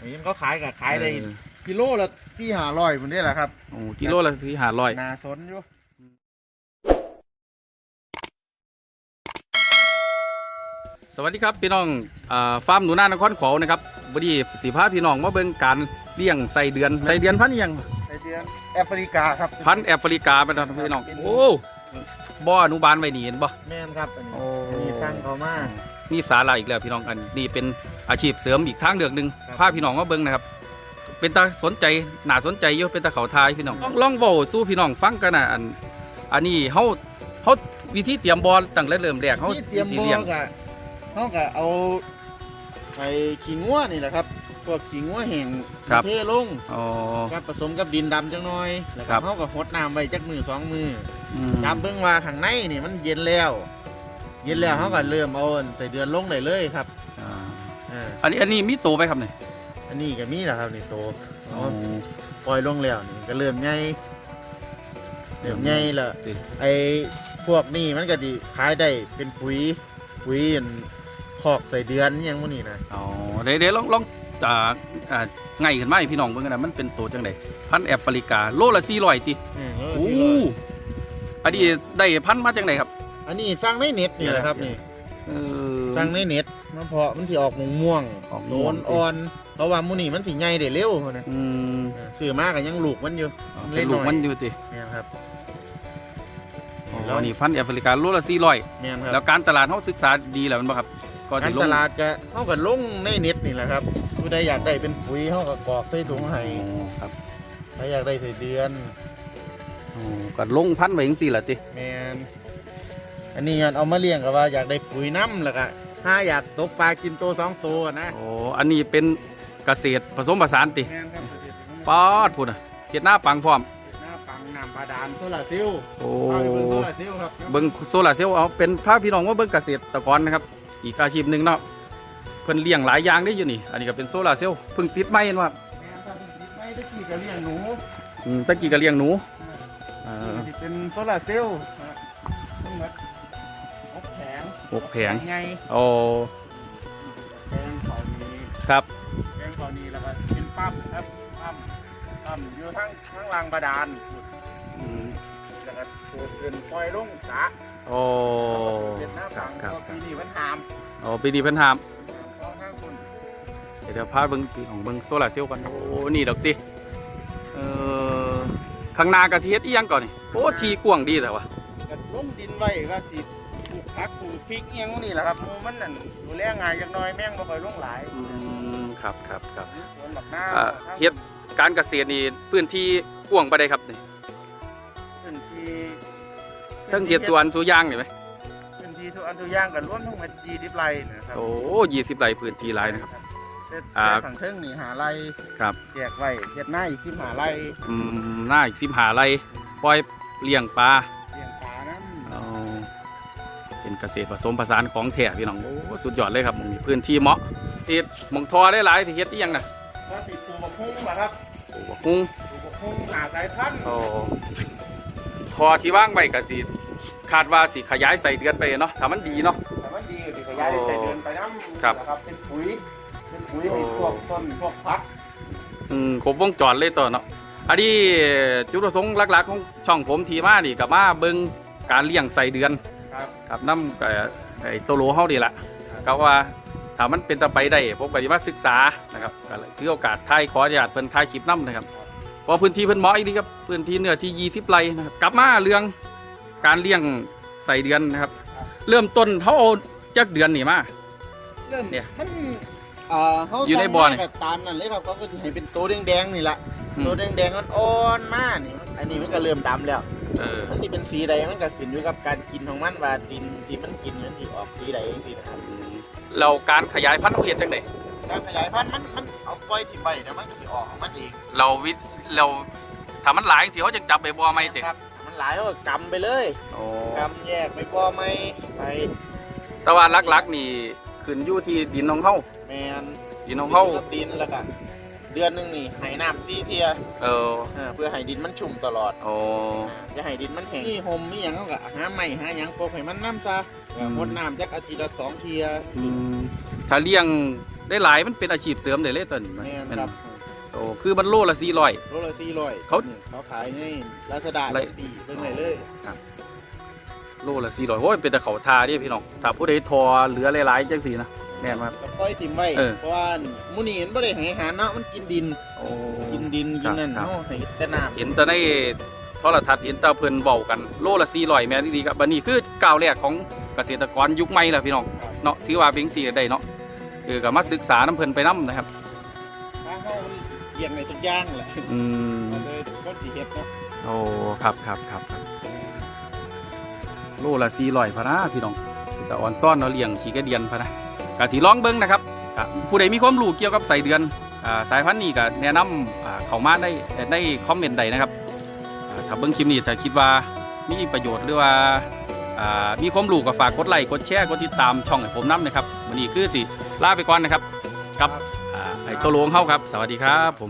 อันนี้มันก็ขายกับขายได้เออกิโลละสี่ห้าร้อยมันได้แหละครับโอ้กิโลละที่หาร้อยนาสนอยู่สวัสดีครับพี่น้องอ่าฟาร์มหนูนานครขวาวนะครับบดีสีพาพี่น้องมาเบิ่งการเลี้ยงไส้เดือนไส้เดือนพันธุ์อิหยังในเดือนแอฟริกาครับ พันธุ์แอฟริกาไปทางพี่น้องโอ้บ่ออนุบาลไว้นี่เห็นบ่ แม่นครับอันนี้โอ้ อันนี้สร้างเขามามีสาระอีกแล้วพี่น้องอันนี้เป็น อาชีพเสริมอีกทางเลือกหนึ่งครับ พาพี่น้องมาเบิ่งนะครับ เป็นตาสนใจน่าสนใจอยู่เป็นตาเขาทายพี่น้องลองลองเว้าสู้พี่น้องฟังกันนะอัน อันนี้เฮาเฮาวิธีเตรียมบอลตั้งแต่เริ่มแรกเฮาที่เตรียมวิธีบ่เลี้ยงอกะเขากะเอาไอ้ขี้งัวนี่แหละครับพวกขี้งัวแห้งเทลงอ๋อกับผสมกับดินดำจังน้อยแล้วครัก็บ เขาก็หดน้ำไว้จักมือสองมืออืมจำเบิ่งว่าข้างในนี่มันเย็นแล้ว เย็นแล้วเขาก็เริ่มเอาใส่เดือนลงได้เลยครับ อ่าอ่าอันนี้อันนี้มีโตไปครับเนี่ยอันนี้ก็มีแหละครับนี่โตอ๋อ ปล่อยลงแล้วนี่ก็เริ่มใหญ่เริ่มใหญ่แล้วติไอ้พวกนี้มันก็ดีขายได้เป็นปุ๋ยปุ๋ยอันพอกใส่เดือนอิหยังพวกนี้นะอ๋อเดี๋ยวเดี๋ยวลองลองอ่าอ่าไงขึ้นมาให้พี่น้องเบิ่งกันนะมันเป็นโตจังไดพันธุ์แอฟริกาโลละ400ติอืมเออโอ้ที่ร้อยอันนี้ได้พันธุ์มาจังไดครับ อันนี้สร้างในเน็ตนี่แหละครับนี่ เออ สร้างในเน็ตมันเพาะมันที่ออกม่วงๆออกม่โนวง นอ่อนเพราะว่าหมูนี่มันสิใหญ่ได้เร็วนะอืมซื้อมาก็ยังลูกมันอยู่อ๋อเล็เป็นกน้อยลูกมันอยู่ติเนี่ยครับอ๋แล้อวนี่พันธุ์แอฟริกาโลละ400เนี่ยคแล้รับวการตลาดเฮาศึกษาดีแล้วแมันบ่ครับก็กาสิรลงตลาดก็เขาก็ลงในเน็ตนี่แหละครับผู้ใดอยากได้เป็นปุ๋ยเขาก็กรอกใส่ถุงให้อ๋อครับใครอยากได้ใส่เดือนอ๋อก็ลงพันธุ์ไว้จังซี่ล่ะติแมน อันนี้เอามาเลี้ยงก็ว่าอยากได้ปุ๋ยน้ำแล้วก็ถ้าอยากตกปลากินโตวสองตัวนะโอ้อันนี้เป็นเกษตรผสมผสานติแมนครับปอดพุ่นน่ะเฮ็ดหน้าปังพร้อม หน้าปังน้ำบาดาลโซลาร์เซลล์โอ้ เอาไปเบิ่งโซลาร์เซลล์ครับเบิ่งโซลาร์เซลล์เอาเป็นพาพี่น้องว่าเบิ่งเกษตรกรนะครับ อีกอาชีพหนึ่งเนาะเพิ่นเลี้ยงหลายอย่างได้อยู่นี่ อันนี้ก็เป็นโซลาร์เซลล์เพิ่งติดไม้เนาะครับแมนครับไม่ได้ขี่ก็เลี้ยงหนูอืมตะกี้ก็เลี้ยงหนูเอ่อนี่เป็นโซลาร์เซลล์นะ หกแผงไงโอ้แผงเขานี้ครับแผงเขานี้แล้วก็เป็นปั๊มครับปั๊มปั๊มอยู่ทั้งทั้งรางบาดาลอืมแล้วก็สูดเงินปล่อยลงสระโอ้เป็นหน้าครัปับงครับก็ปีนี้มันหามโอ้ปีนี้เพิ่นห้ามเพราะข้างคนเดี๋ยวเดี๋ยวพาเบิ่งพี่ของเบิ่งโซลาร์เซลล์กันโอ้นี่ดอกติเอ่อข้างหน้าก็สิเฮ็ดอีหยังก่อนนี่โอ้ทีกว้างดีแต่ว่าก็ลงดินไว้ก็สิ ปลูกผักปลูกพริกเอียงนี่แหละครับหมูมันนั่นดูแลง่ายจักหน่อยแม่งบ่ค่อยลงหลายอืมครับครับครับ สวนบักหน้าอ่าเฮ็ด การเกษตรนี่พื้นที่กว้างไปได้ครับนี่พื้นที่เทั้งเฮ็ดสวนสุยางนี่ไหมพื้นที่ทุกอันทุกอย่างกันรวมทั้งหมด20ไร่นะครับโอ้ยี่สิบไร่พื้นที่หลายนะครับเฮ็ดอ่า ฝั่งเทิงนี่หาไร่ครับแจกไว้เฮ็ดหน้าอีก15ไร่อืมหน้าอีกสิบหาไรปล่อยเลี้ยงปลาเลี้ยงปลาน้ำเอา เป็นเกษตรผสมผสานของแท้พี่น้องโอ้สุดยอดเลยครับหมองนี้พื้นที่เหมาะที่หมองทอได้หลายที่เฮ็ดอีหยังน่ะว่าสิปลูกบักฮุ้งบ่ครับโอ้บักฮุ้งปลูกบักฮุ้งหาสายพันธุ์โอ้ทอที่ว่างไว้ก็สิคาดว่าสิขยายใส่เดือนไปเนาะถ้ามันดีเนาะแต่มันดีก็สิขยายได้ใส่เดือนไปน้ำครับนะครับเป็นปุ๋ยเป็นปุ๋ยให้พวกต้นพวกพักอืมครบวงจรเลยตัวเนาะอันนี้จุดประสงค์หลักๆของช่องผมทีมานี่กับมาเบิ่งการเลี้ยงใส่เดือน ครับ ครับน้ำไอ้ไอ้ตัวโหลเฮาดีละก็ว่าถ้ามันเป็นตะไปได้ผมก็จะมาศึกษานะครับก็เลยถือโอกาสถ่ายขออนุญาตเพิ่นถ่ายคลิปน้ำนะครับเพราะพื้นที่เพิ่นเหมาะอีกดีครับพื้นที่เนื้อที่20ไร่นะครับกลับมาเรื่องการเลี้ยงใส่เดือนนะครับ เริ่มต้นเขาเอาจักเดือนนี่มาเริ่มเนี่ยมันอ่าเขาอยู่ในบ่อนี่สร้างมากับตามนั่นเลยครับเขาก็จะให้เป็นตัวแดงๆนี่แหละอืมตัวแดงๆอ่อนๆมากนี่อันนี้มันก็เริ่มดำแล้ว เออมันที่เป็นสีใดมันก็ขึ้นอยู่กับการกินของมันว่าดินที่มันกินมันที่ออกสีใดจริงๆนะครับเราการขยายพันธุ์เขาเฮ็ดจังไดการขยายพันธุ์มันมันเอาปล่อยทิ้งไว้เดี๋ยวมันก็สิออกของมันเองเราวิเราถ้ามันหลายสิเขาจะจับไปบ่อไม่ติครับมันหลายเขาก็กำไปเลยโอ้กำแยกไปบ่อไม่ไปแต่ว่าหลักๆนี่ขึ้นอยู่ที่ดินของเฮาแมนดินของเฮากับดินแล้วกัน เดือนหนึงนี่ให้น้ำซีเทียเอออ่าเพื่อให้ดินมันชุ่มตลอดโอ้ จะให้ดินมันแห้งนี่ห่มมีหยังเขาก็หาไม้หาหยังปลูกให้มันน้ำซะก็หมดน้ำจักอาทิตย์ละสองเทียถ้าเลี้ยงได้หลายมันเป็นอาชีพเสริมได้เลยต้นแม่นครับโอ้คือมันโลละ400 โลละสี่ร้อยเขาเขาขายในลาซาด้าอะไรปีเพิ่งไหนเลย โลละ400โอ้ยเป็นแต่เขาทาเดิพี่น้องถ้าผู้ใดทอเหลือหลายๆจังซี่นะแม่นบ่ครับก็ปล่อยถิ่มไว้เออ เพราะว่าหมูนี่เห็นบ่ได้ให้อาหารเนาะมันกินดิน โอ้ กินดินกินนั่นครับ เนาะให้แต่น้ำเห็นแต่ในโทรทัศน์เห็นแต่เพิ่นเว้ากันโลละ400แม่นดีครับบัดนี้คือก้าวแรกของเกษตรกรยุคใหม่แล้วพี่น้องเนาะถือว่าเป็นสิ่งที่ได้เนาะคือก็มาศึกษาน้ำเพิ่นไปนํนะครับทางเฮามันเลี้ยงในทุกอย่างแหละอืม มันเลยคนสิเฮ็ดเนาะโอ้ครับครับครับครับ โลละ400พะนะพี่น้องแต่อ่อนซ่อนเนาเลี้ยงขี้กระเดียนพะนะก็สิลองเบิ่งนะครับผู้ใดมีความรู้เกี่ยวกับไส้เดือนอสายพันธุ์นี้ก็แนะนำอ่าเข้ามาได้ในคอมเมนต์ใดนะครับถ้าเบิ่งคลิปนี้ถ้าคิดว่ามีประโยชน์หรือว่ามีความรู้ก็ฝากกดไลค์กดแชร์กดติดตามช่องผมนํนะครับวันนี้คือสิลาไปก่อนนะครับกับไอ้ตัวโลวงเฮาครับ สวัสดีครับผม